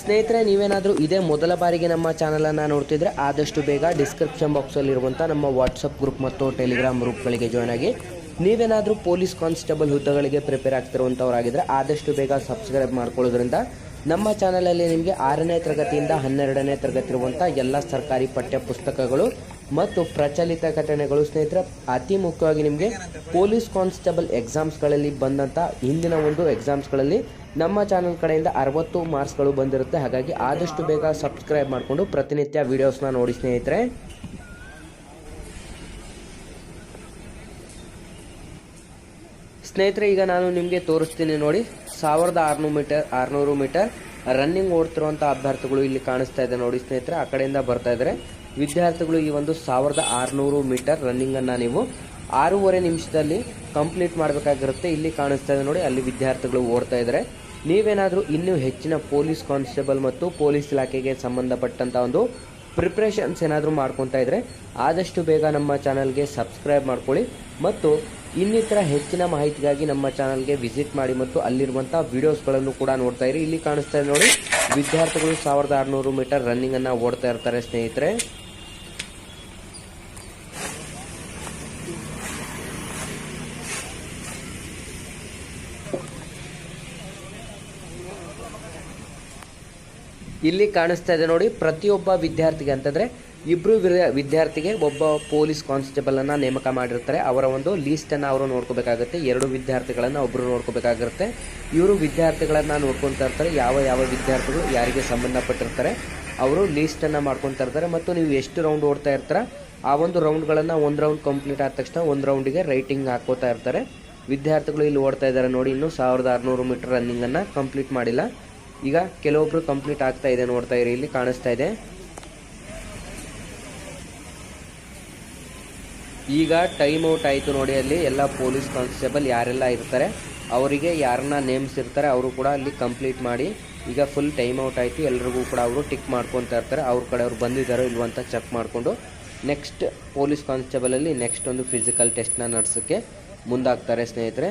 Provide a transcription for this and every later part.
ಸ್ನೇಹಿತರೆ, ನೀವೇನಾದರೂ ಇದೇ ಮೊದಲ ಬಾರಿಗೆ ನಮ್ಮ ಚಾನಲನ್ನು ನೋಡ್ತಿದ್ರೆ ಆದಷ್ಟು ಬೇಗ ಡಿಸ್ಕ್ರಿಪ್ಷನ್ ಬಾಕ್ಸಲ್ಲಿರುವಂಥ ನಮ್ಮ ವಾಟ್ಸಪ್ ಗ್ರೂಪ್ ಮತ್ತು ಟೆಲಿಗ್ರಾಮ್ ಗ್ರೂಪ್ಗಳಿಗೆ ಜಾಯ್ನ್ ಆಗಿ. ನೀವೇನಾದರೂ ಪೊಲೀಸ್ ಕಾನ್ಸ್ಟೇಬಲ್ ಹುದ್ದೆಗಳಿಗೆ ಪ್ರಿಪೇರ್ ಆಗ್ತಿರುವಂಥವ್ರಾಗಿದ್ದರೆ ಆದಷ್ಟು ಬೇಗ ಸಬ್ಸ್ಕ್ರೈಬ್ ಮಾಡ್ಕೊಳ್ಳೋದ್ರಿಂದ ನಮ್ಮ ಚಾನಲಲ್ಲಿ ನಿಮಗೆ ಆರನೇ ತರಗತಿಯಿಂದ ಹನ್ನೆರಡನೇ ತರಗತಿ ಇರುವಂಥ ಎಲ್ಲ ಸರ್ಕಾರಿ ಪಠ್ಯ ಪುಸ್ತಕಗಳು ಮತ್ತು ಪ್ರಚಲಿತ ಘಟನೆಗಳು, ಸ್ನೇಹಿತರೆ, ಅತಿ ಮುಖ್ಯವಾಗಿ ನಿಮಗೆ ಪೊಲೀಸ್ ಕಾನ್ಸ್ಟೇಬಲ್ ಎಕ್ಸಾಮ್ಸ್ಗಳಲ್ಲಿ ಬಂದಂಥ ಹಿಂದಿನ ಒಂದು ಎಕ್ಸಾಮ್ಸ್ಗಳಲ್ಲಿ ನಮ್ಮ ಚಾನಲ್ ಕಡೆಯಿಂದ ಅರವತ್ತು ಮಾರ್ಕ್ಸ್ಗಳು ಬಂದಿರುತ್ತೆ. ಹಾಗಾಗಿ ಆದಷ್ಟು ಬೇಗ ಸಬ್ಸ್ಕ್ರೈಬ್ ಮಾಡಿಕೊಂಡು ಪ್ರತಿನಿತ್ಯ ವೀಡಿಯೋಸ್ನ ನೋಡಿ, ಸ್ನೇಹಿತರೆ. ಸ್ನೇಹಿತರೆ, ಈಗ ನಾನು ನಿಮಗೆ ತೋರಿಸ್ತೀನಿ ನೋಡಿ, ಸಾವಿರದ ಆರುನೂರು ಮೀಟರ್ ಆರುನೂರು ಮೀಟರ್ ರನ್ನಿಂಗ್ ಓಡ್ತಿರುವಂಥ ಅಭ್ಯರ್ಥಿಗಳು ಇಲ್ಲಿ ಕಾಣಿಸ್ತಾ ಇದೆ ನೋಡಿ, ಸ್ನೇಹಿತರೆ, ಆ ಕಡೆಯಿಂದ ಬರ್ತಾ ಇದ್ದಾರೆ ವಿದ್ಯಾರ್ಥಿಗಳು ಈ ಒಂದು ಸಾವಿರದ ಆರುನೂರು ಮೀಟರ್ ರನ್ನಿಂಗನ್ನು ನೀವು ಆರೂವರೆ ನಿಮಿಷದಲ್ಲಿ ಕಂಪ್ಲೀಟ್ ಮಾಡಬೇಕಾಗಿರುತ್ತೆ. ಇಲ್ಲಿ ಕಾಣಿಸ್ತಾ ಇದೆ ನೋಡಿ, ಅಲ್ಲಿ ವಿದ್ಯಾರ್ಥಿಗಳು ಓಡ್ತಾ ಇದ್ದಾರೆ. ನೀವೇನಾದರೂ ಇನ್ನೂ ಹೆಚ್ಚಿನ ಪೊಲೀಸ್ ಕಾನ್ಸ್ಟೇಬಲ್ ಮತ್ತು ಪೊಲೀಸ್ ಇಲಾಖೆಗೆ ಸಂಬಂಧಪಟ್ಟಂಥ ಒಂದು ಪ್ರಿಪ್ರೇಷನ್ಸ್ ಏನಾದರೂ ಮಾಡ್ಕೊತಾ ಇದ್ದರೆ ಆದಷ್ಟು ಬೇಗ ನಮ್ಮ ಚಾನಲ್ಗೆ ಸಬ್ಸ್ಕ್ರೈಬ್ ಮಾಡ್ಕೊಳ್ಳಿ. ಮತ್ತು ಇನ್ನಿತರ ಹೆಚ್ಚಿನ ಮಾಹಿತಿಗಾಗಿ ನಮ್ಮ ಚಾನಲ್ಗೆ ವಿಸಿಟ್ ಮಾಡಿ ಮತ್ತು ಅಲ್ಲಿರುವಂಥ ವಿಡಿಯೋಸ್ಗಳನ್ನು ಕೂಡ ನೋಡ್ತಾ ಇರಿ. ಇಲ್ಲಿ ಕಾಣಿಸ್ತಾ ಇದೆ ನೋಡಿ, ವಿದ್ಯಾರ್ಥಿಗಳು ಸಾವಿರದ ಆರುನೂರು ಮೀಟರ್ ರನ್ನಿಂಗನ್ನು ಓಡ್ತಾ ಇರ್ತಾರೆ ಸ್ನೇಹಿತರೆ. ಇಲ್ಲಿ ಕಾಣಿಸ್ತಾ ಇದೆ ನೋಡಿ, ಪ್ರತಿಯೊಬ್ಬ ವಿದ್ಯಾರ್ಥಿಗೆ ಅಂತಂದ್ರೆ ಇಬ್ರು ವಿರ- ವಿದ್ಯಾರ್ಥಿಗೆ ಒಬ್ಬ ಪೊಲೀಸ್ ಕಾನ್ಸ್ಟೇಬಲ್ ಅನ್ನ ನೇಮಕ ಮಾಡಿರ್ತಾರೆ. ಅವರ ಒಂದು ಲೀಸ್ಟನ್ನು ಅವರು ನೋಡ್ಕೋಬೇಕಾಗುತ್ತೆ. ಎರಡು ವಿದ್ಯಾರ್ಥಿಗಳನ್ನು ಒಬ್ಬರು ನೋಡ್ಕೋಬೇಕಾಗಿರುತ್ತೆ. ಇವರು ವಿದ್ಯಾರ್ಥಿಗಳನ್ನು ನೋಡ್ಕೊತಾ ಇರ್ತಾರೆ. ಯಾವ ಯಾವ ವಿದ್ಯಾರ್ಥಿಗಳು ಯಾರಿಗೆ ಸಂಬಂಧಪಟ್ಟಿರ್ತಾರೆ, ಅವರು ಲೀಸ್ಟನ್ನು ಮಾಡ್ಕೊತಾ ಇರ್ತಾರೆ. ಮತ್ತು ನೀವು ಎಷ್ಟು ರೌಂಡ್ ಓಡ್ತಾ ಇರ್ತಾರ, ಆ ಒಂದು ರೌಂಡ್ಗಳನ್ನು ಒಂದು ರೌಂಡ್ ಕಂಪ್ಲೀಟ್ ಆದ ತಕ್ಷಣ ಒಂದು ರೌಂಡಿಗೆ ರೈಟಿಂಗ್ ಹಾಕೋತಾ ಇರ್ತಾರೆ. ವಿದ್ಯಾರ್ಥಿಗಳು ಇಲ್ಲಿ ಓಡ್ತಾ ಇದ್ದಾರೆ ನೋಡಿ, ಇನ್ನು ಸಾವಿರದ ಆರುನೂರು ಮೀಟರ್ ರನ್ನಿಂಗ್ ಅನ್ನ ಕಂಪ್ಲೀಟ್ ಮಾಡಿಲ್ಲ. ಈಗ ಕೆಲವೊಬ್ರು ಕಂಪ್ಲೀಟ್ ಆಗ್ತಾ ಇದೆ, ನೋಡ್ತಾ ಇರಿ, ಇಲ್ಲಿ ಕಾಣಿಸ್ತಾ ಇದೆ. ಈಗ ಟೈಮ್ ಔಟ್ ಆಯಿತು ನೋಡಿ ಅಲ್ಲಿ, ಎಲ್ಲ ಪೊಲೀಸ್ ಕಾನ್ಸ್ಟೇಬಲ್ ಯಾರೆಲ್ಲ ಇರ್ತಾರೆ, ಅವರಿಗೆ ಯಾರನ್ನ ನೇಮ್ಸ್ ಇರ್ತಾರೆ, ಅವರು ಕೂಡ ಅಲ್ಲಿ ಕಂಪ್ಲೀಟ್ ಮಾಡಿ, ಈಗ ಫುಲ್ ಟೈಮ್ ಔಟ್ ಆಯಿತು, ಎಲ್ರಿಗೂ ಕೂಡ ಅವರು ಟಿಕ್ ಮಾಡ್ಕೊತಾ ಇರ್ತಾರೆ, ಅವ್ರ ಕಡೆ ಅವ್ರು ಬಂದಿದ್ದಾರೋ ಇಲ್ವೋ ಅಂತ ಚೆಕ್ ಮಾಡಿಕೊಂಡು ನೆಕ್ಸ್ಟ್ ಪೊಲೀಸ್ ಕಾನ್ಸ್ಟೇಬಲಲ್ಲಿ ನೆಕ್ಸ್ಟ್ ಒಂದು ಫಿಸಿಕಲ್ ಟೆಸ್ಟ್ನ ನಡೆಸೋಕ್ಕೆ ಮುಂದಾಗ್ತಾರೆ ಸ್ನೇಹಿತರೆ.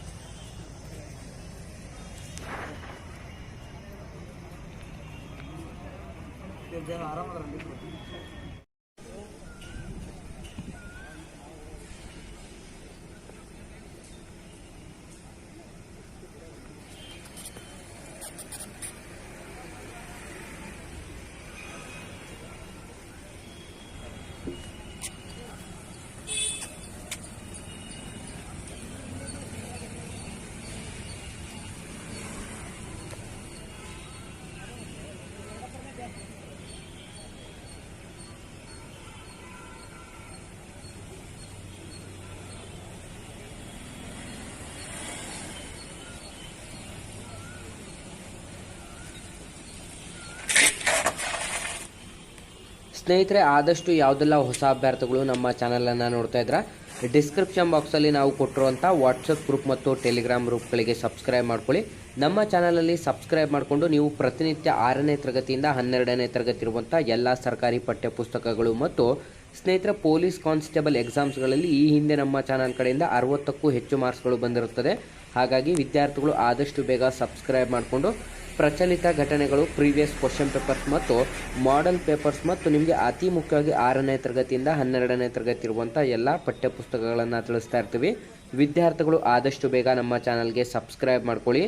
jarang orang terlibat. ಸ್ನೇಹಿತರೆ, ಆದಷ್ಟು ಯಾವುದೆಲ್ಲ ಹೊಸ ಅಭ್ಯರ್ಥಿಗಳು ನಮ್ಮ ಚಾನಲನ್ನು ನೋಡ್ತಾ ಇದ್ರೆ ಡಿಸ್ಕ್ರಿಪ್ಷನ್ ಬಾಕ್ಸಲ್ಲಿ ನಾವು ಕೊಟ್ಟಿರುವಂಥ ವಾಟ್ಸಪ್ ಗ್ರೂಪ್ ಮತ್ತು ಟೆಲಿಗ್ರಾಮ್ ಗ್ರೂಪ್ಗಳಿಗೆ ಸಬ್ಸ್ಕ್ರೈಬ್ ಮಾಡ್ಕೊಳ್ಳಿ. ನಮ್ಮ ಚಾನಲಲ್ಲಿ ಸಬ್ಸ್ಕ್ರೈಬ್ ಮಾಡಿಕೊಂಡು ನೀವು ಪ್ರತಿನಿತ್ಯ ಆರನೇ ತರಗತಿಯಿಂದ ಹನ್ನೆರಡನೇ ತರಗತಿ ಇರುವಂಥ ಎಲ್ಲ ಸರ್ಕಾರಿ ಪಠ್ಯಪುಸ್ತಕಗಳು ಮತ್ತು ಸ್ನೇಹಿತರ ಪೊಲೀಸ್ ಕಾನ್ಸ್ಟೇಬಲ್ ಎಕ್ಸಾಮ್ಸ್ಗಳಲ್ಲಿ ಈ ಹಿಂದೆ ನಮ್ಮ ಚಾನಲ್ ಕಡೆಯಿಂದ ಅರವತ್ತಕ್ಕೂ ಹೆಚ್ಚು ಮಾರ್ಕ್ಸ್ಗಳು ಬಂದಿರುತ್ತದೆ. ಹಾಗಾಗಿ ವಿದ್ಯಾರ್ಥಿಗಳು ಆದಷ್ಟು ಬೇಗ ಸಬ್ಸ್ಕ್ರೈಬ್ ಮಾಡಿಕೊಂಡು ಪ್ರಚಲಿತ ಘಟನೆಗಳು ಪ್ರೀವಿಯಸ್ ಕ್ವಶನ್ ಪೇಪರ್ಸ್ ಮತ್ತು ಮಾಡೆಲ್ ಪೇಪರ್ಸ್ ಮತ್ತು ನಿಮಗೆ ಅತಿ ಮುಖ್ಯವಾಗಿ ಆರನೇ ತರಗತಿಯಿಂದ ಹನ್ನೆರಡನೇ ತರಗತಿ ಇರುವಂಥ ಎಲ್ಲ ಪಠ್ಯಪುಸ್ತಕಗಳನ್ನು ತಿಳಿಸ್ತಾ ಇರ್ತೀವಿ. ವಿದ್ಯಾರ್ಥಿಗಳು ಆದಷ್ಟು ಬೇಗ ನಮ್ಮ ಚಾನಲ್ಗೆ ಸಬ್ಸ್ಕ್ರೈಬ್ ಮಾಡ್ಕೊಳ್ಳಿ.